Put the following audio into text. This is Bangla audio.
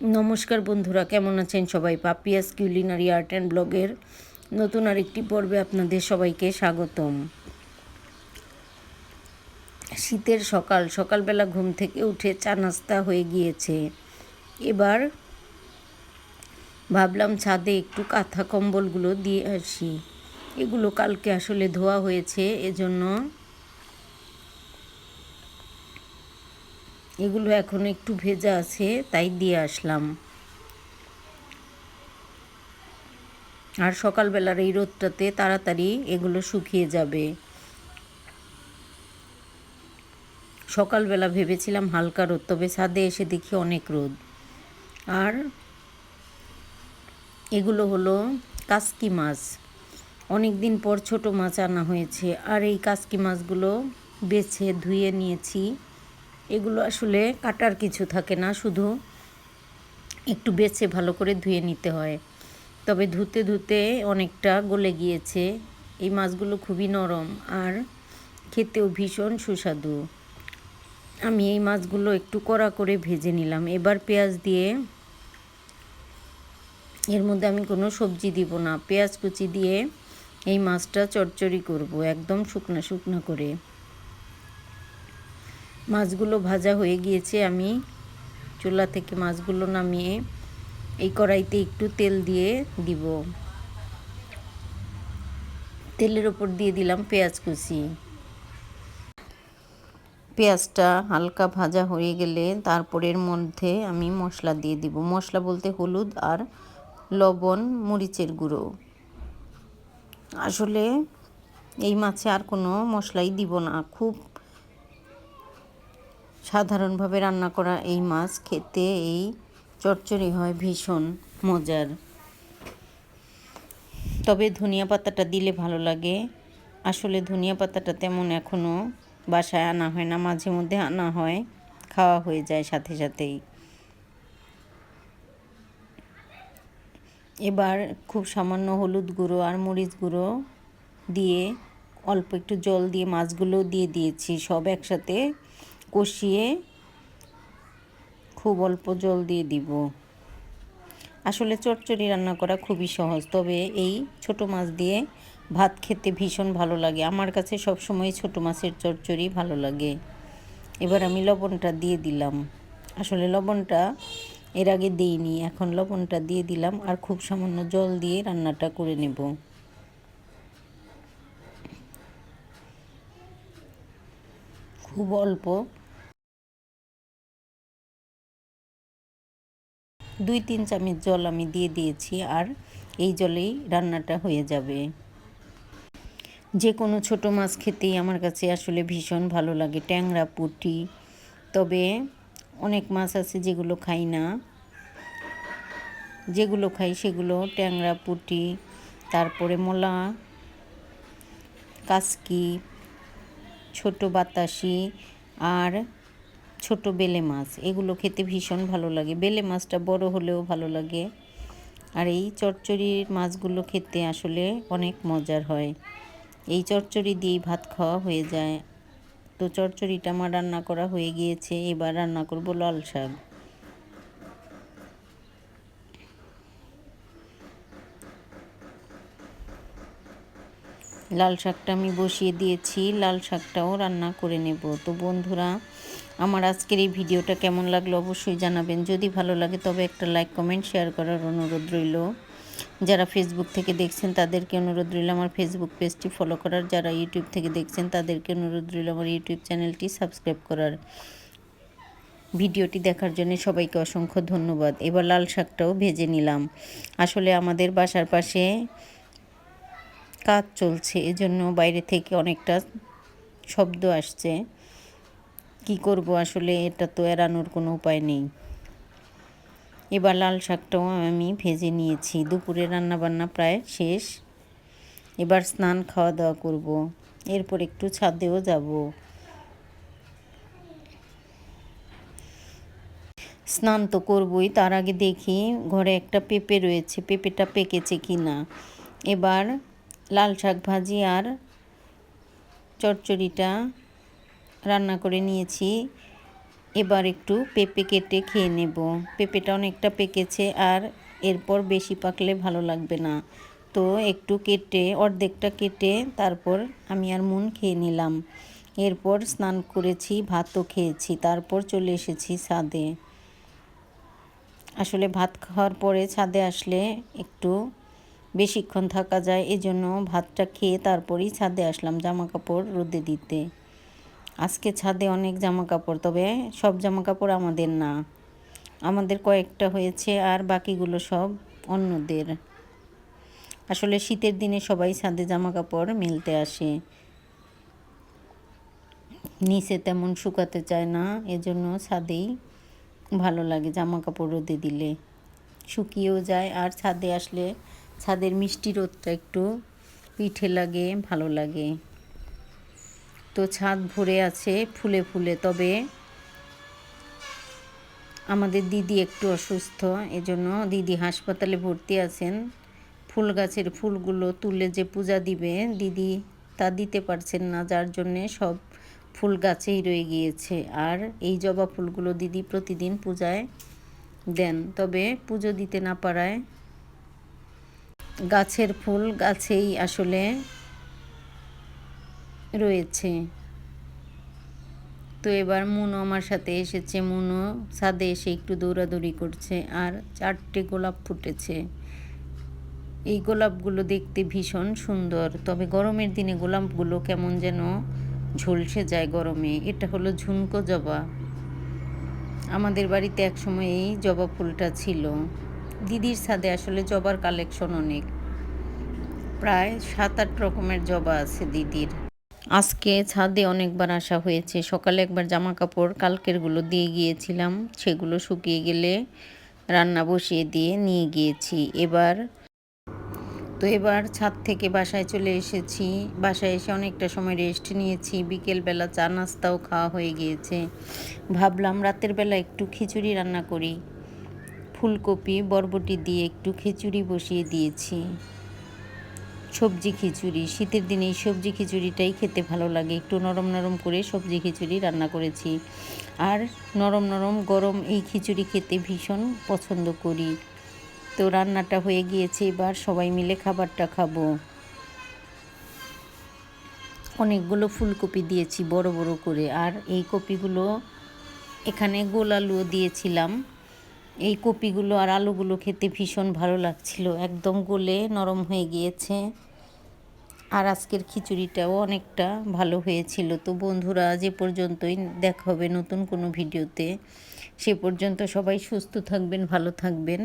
নমস্কার বন্ধুরা, কেমন আছেন সবাই? পাপিয়াস কিউলিনারি আর্ট অ্যান্ড ব্লগের নতুন আরেকটি পর্বে আপনাদের সবাইকে স্বাগতম। শীতের সকাল, সকালবেলা ঘুম থেকে উঠে চা নাস্তা হয়ে গিয়েছে। এবার ভাবলাম ছাদে একটু কাঁথা কম্বলগুলো দিয়ে আসি। এগুলো কালকে আসলে ধোয়া হয়েছে, এজন্য এগুলো এখন একটু ভেজা আছে, তাই দিয়ে আসলাম। আর সকালবেলার এই রোদটাতে তাড়াতাড়ি এগুলো শুকিয়ে যাবে। সকালবেলা ভেবেছিলাম হালকা রোদ, তবে ছাদে এসে দেখি অনেক রোদ। আর এগুলো হলো কাসকি মাছ। অনেক দিন পর ছোট মাছ আনা হয়েছে, আর এই কাসকি মাছগুলো বেছে ধুয়ে নিয়েছি। এগুলো আসলে কাটার কিছু থাকে না, শুধু একটু বেছে ভালো করে ধুয়ে নিতে হয়। তবে ধুতে ধুতে অনেকটা গলে গিয়েছে। এই মাছগুলো খুবই নরম আর খেতেও ভীষণ সুস্বাদু। আমি এই মাছগুলো একটু কড়া করে ভেজে নিলাম। এবার পেঁয়াজ দিয়ে এর মধ্যে আমি কোনো সবজি দিব না। পেঁয়াজ কুচি দিয়ে এই মাছটা চচ্চড়ি করব, একদম শুকনা শুকনা করে। মাছগুলো ভাজা হয়ে গিয়েছে, আমি চুলা থেকে মাছগুলো নামিয়ে এই কড়াইতে একটু তেল দিয়ে দিব। তেলের ওপর দিয়ে দিলাম পেঁয়াজ কুচি। পেঁয়াজটা হালকা ভাজা হয়ে গেলে তারপরের মধ্যে আমি মশলা দিয়ে দিব। মশলা বলতে হলুদ আর লবণ, মরিচের গুঁড়ো। আসলে এই মাছে আর কোনো মশলাই দিব না, খুব সাধারণভাবে রান্না করা এই মাছ খেতে এই চচ্চড়ি হয় ভীষণ মজার। তবে ধনিয়া পাতাটা দিলে ভালো লাগে। আসলে ধনিয়া পাতাটা তেমন এখনও বাসায় আনা হয় না, মাঝে মধ্যে আনা হয়, খাওয়া হয়ে যায় সাথে সাথেই। এবার খুব সামান্য হলুদ গুঁড়ো আর মরিচ গুঁড়ো দিয়ে অল্প একটু জল দিয়ে মাছগুলো দিয়ে দিয়েছি সব একসাথে। কষিয়ে খুব অল্প জল দিয়ে দিব। আসলে চচ্চড়ি রান্না করা খুবই সহজ, তবে এই ছোট মাছ দিয়ে ভাত খেতে ভীষণ ভালো লাগে। আমার কাছে সবসময় ছোট মাছের চচ্চড়ি ভালো লাগে। এবার আমি লবণটা দিয়ে দিলাম। আসলে লবণটা এর আগে দিইনি, এখন লবণটা দিয়ে দিলাম আর খুব সামান্য জল দিয়ে রান্নাটা করে নেব। খুব অল্প দুই তিন চামচ জল আমি দিয়ে দিয়েছি আর এই জলেই রান্নাটা হয়ে যাবে। যে কোনো ছোট মাছ খেতেই আমার কাছে আসলে ভীষণ ভালো লাগে, ট্যাংরা, পুঁটি। তবে অনেক মাছ আছে যেগুলো খাই না। যেগুলো খাই সেগুলো ট্যাংরা, পুঁটি, তারপরে মোলা, কাসকি, ছোট বাতাসি আর ছোট বেলে মাছ, এগুলো খেতে ভীষণ ভালো লাগে। বেলে মাছটা বড় হলেও ভালো লাগে। আর এই চচ্চড়ির মাছগুলো খেতে আসলে অনেক মজার হয়। এই চচ্চড়ি দিয়েই ভাত খাওয়া হয়ে যায়। তো চচ্চড়িটা আমার রান্না করা হয়ে গিয়েছে, এবার রান্না করব লাল শাক। লাল শাকটা আমি বসিয়ে দিয়েছি, লাল শাকটাও রান্না করে নেব। তো বন্ধুরা আমার আজকের এই ভিডিওটা কেমন লাগল অবশ্যই জানাবেন। যদি ভালো লাগে তবে একটা লাইক কমেন্ট শেয়ার করার অনুরোধ রইল। যারা ফেসবুক থেকে দেখছেন তাদেরকে অনুরোধ রইল আমার ফেসবুক পেজটি ফলো করার। যারা ইউটিউব থেকে দেখছেন তাদেরকে অনুরোধ রইল আমার ইউটিউব চ্যানেলটি সাবস্ক্রাইব করার। ভিডিওটি দেখার জন্য সবাইকে অসংখ্য ধন্যবাদ। এবার লাল শাকটাও ভেজে নিলাম। আসলে আমাদের বাসার পাশে কাজ চলছে, এজন্য বাইরে থেকে অনেকটা শব্দ আসছে। কি করব? আসলে এটা তো এড়ানোর কোনো উপায় নেই। এবার লাল শাকটাও আমি ভেজে নিয়েছি। দুপুরে রান্নাবান্না প্রায় শেষ। এবার স্নান খাওয়া দাওয়া করব। এরপর একটু ছাদেও যাব। স্নান তো করবই। তার আগে দেখি ঘরে একটা পেঁপে রয়েছে। পেঁপেটা পেকেছে কি না এবার লাল শাক ভাজি আর চচ্চড়িটা রান্না করে নিয়েছি। এবার একটু পেঁপে কেটে খেয়ে নেব। পেঁপেটা অনেকটা পেকেছে আর এরপর বেশি পাকলে ভালো লাগবে না। তো একটু কেটে, অর্ধেকটা কেটে তারপর আমি আর মুন খেয়ে নিলাম। এরপর স্নান করেছি, ভাতও খেয়েছি, তারপর চলে এসেছি ছাদে। আসলে ভাত খাওয়ার পরে ছাদে আসলে একটু বেশিক্ষণ থাকা যায়, এজন্য ভাতটা খেয়ে তারপরেই ছাদে আসলাম জামা কাপড় রোদে দিতে। আজকে ছাদে অনেক জামা কাপড় তবে সব জামা কাপড় আমাদের না। আমাদের কয়েকটা হয়েছে আর বাকিগুলো সব অন্যদের। আসলে শীতের দিনে সবাই ছাদে জামা কাপড় মেলতে আসে। নিচে তেমন শুকাতে চায় না, এজন্য ছাদেই ভালো লাগে জামা কাপড় রোদে দিলে। শুকিয়েও যায়, আর ছাদে আসলে ছাদের মিষ্টি রোদটা একটু পিঠে লাগে, ভালো লাগে। তো ছাদ ভরে আছে ফুলে ফুলে। তবে আমাদের দিদি একটু অসুস্থ, এজন্য দিদি হাসপাতালে ভর্তি আছেন। ফুল গাছের ফুলগুলো তুলে যে পূজা দিবে, দিদি তা দিতে পারছেন না, যার জন্যে সব ফুল গাছেই রয়ে গিয়েছে। আর এই জবা ফুলগুলো দিদি প্রতিদিন পূজায় দেন। তবে পুজো দিতে না পারায় গাছের ফুল গাছেই আসলে রয়েছে। তো এবার মুনো আমার সাথে এসেছে। মুনো ছাদে এসে একটু দৌড়াদৌড়ি করছে আর চারটে গোলাপ ফুটেছে। এই গোলাপগুলো দেখতে ভীষণ সুন্দর। তবে গরমের দিনে গোলাপগুলো কেমন যেন ঝলসে যায় গরমে। এটা হলো ঝুনকো জবা। আমাদের বাড়িতে একসময় এই জবা ফুলটা ছিল। দিদির ছাদে আসলে জবার কালেকশন অনেক। প্রায় সাত আট রকমের জবা আছে দিদির। আজকে ছাদে অনেকবার আসা হয়েছে। সকালে একবার জামা কাপড় কালকেরগুলো দিয়ে গিয়েছিলাম। সেগুলো শুকিয়ে গেলে রান্না বসিয়ে দিয়ে নিয়ে গিয়েছি। এবার, তো এবার ছাদ থেকে বাসায় চলে এসেছি। বাসায় এসে অনেকটা সময় রেস্ট নিয়েছি। বিকেলবেলা চা নাস্তাও খাওয়া হয়ে গিয়েছে। ভাবলাম রাতের বেলা একটু খিচুড়ি রান্না করি। ফুলকপি, বরবটি দিয়ে একটু খিচুড়ি বসিয়ে দিয়েছি। সবজি খিচুড়ি। শীতের দিনে এই সবজি খিচুড়িটাই খেতে ভালো লাগে। একটু নরম নরম করে সবজি খিচুড়ি রান্না করেছি। আর নরম নরম গরম এই খিচুড়ি খেতে ভীষণ পছন্দ করি। তো রান্নাটা হয়ে গিয়েছে, এবার সবাই মিলে খাবারটা খাব। অনেকগুলো ফুলকপি দিয়েছি বড় বড় করে। আর এই কপিগুলো এখানে গোল আলুও দিয়েছিলাম। এই কপিগুলো আর আলুগুলো খেতে ভীষণ ভালো লাগছিল। একদম গোলে নরম হয়ে গিয়েছে। আর আজকের খিচুড়িটাও অনেকটা ভালো হয়েছিল। তো বন্ধুরা, যে পর্যন্তই দেখা হবে নতুন কোনো ভিডিওতে, সে পর্যন্ত সবাই সুস্থ থাকবেন, ভালো থাকবেন।